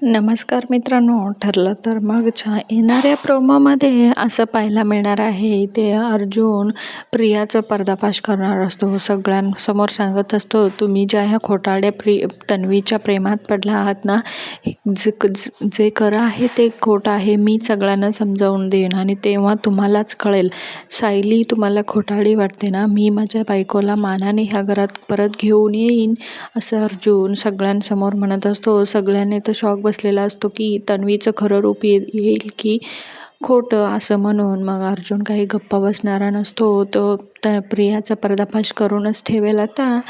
नमस्कार मित्रांनो ठरलं तर मगच्या येणाऱ्या प्रोमोमध्ये असं पाहायला मिळणार आहे ते अर्जुन प्रियाचं पर्दाफाश करणार असतो. सगळ्यांसमोर सांगत असतो तुम्ही ज्या ह्या खोटाड्या प्रि तन्वीच्या प्रेमात पडला आहात ना जे जे खरं आहे ते खोटं आहे मी सगळ्यांना समजावून देईन आणि तेव्हा तुम्हालाच कळेल. सायली तुम्हाला खोटाडी वाटते ना मी माझ्या बायकोला मानाने ह्या घरात परत घेऊन येईन असं अर्जुन सगळ्यांसमोर म्हणत असतो. सगळ्यांनी तर शॉक बसलेला असतो की तन्वीचं खरं रूप ये येईल की खोटं असं म्हणून मग अर्जुन काही गप्पा बसणारा नसतो. तो तर प्रियाचा पर्दाफाश करूनच ठेवेल आता.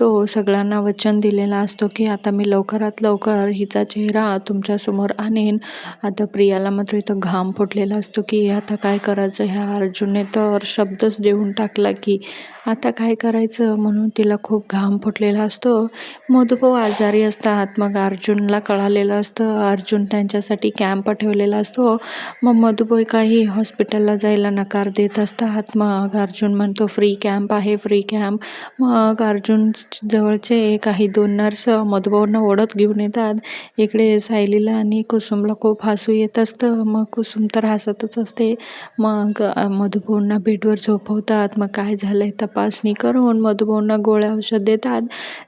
तो सगळ्यांना वचन दिलेला असतो की आता मी लवकरात लवकर हिचा चेहरा तुमच्यासमोर आणेन. आता प्रियाला मात्र इथं घाम फुटलेला असतो की आता काय करायचं? ह्या अर्जुनने तर शब्दच देऊन टाकला की आता काय करायचं? म्हणून तिला खूप घाम फुटलेला असतो. मधुभाऊ आजारी असतात. मग अर्जुनला कळालेलं असतं. अर्जुन त्यांच्यासाठी कॅम्प ठेवलेला असतो. मग मधुभाऊ काही हॉस्पिटलला जायला नकार देत असतात. मग अर्जुन म्हणतो फ्री कॅम्प आहे फ्री कॅम्प मग अर्जुन जवळचे काही दोन नर्स मधुभाऊंना ओढत घेऊन येतात. इकडे सायलीला आणि कुसुमला खूप हसू येत असतं. मग कुसुम तर हसतच असते. मग मधुभाऊंना बेडवर झोपवतात. मग काय झालं आहे तपासणी करून मधुभाऊंना गोळ्या औषध देतात.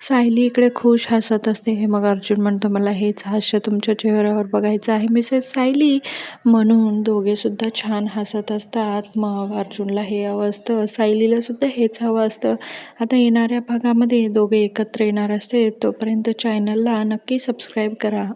सायली इकडे खुश हसत असते. हे मग अर्जुन म्हणतो मला हेच हास्य तुमच्या चेहऱ्यावर बघायचं आहे मिसेस सायली. म्हणून दोघेसुद्धा छान हसत असतात. मग अर्जुनला हे अवस्थ सायली मुलीला सुद्धा हेच हवं असतं. आता येणाऱ्या भागामध्ये दोघे एकत्र येणार असते तोपर्यंत चॅनलला नक्की सबस्क्राईब करा.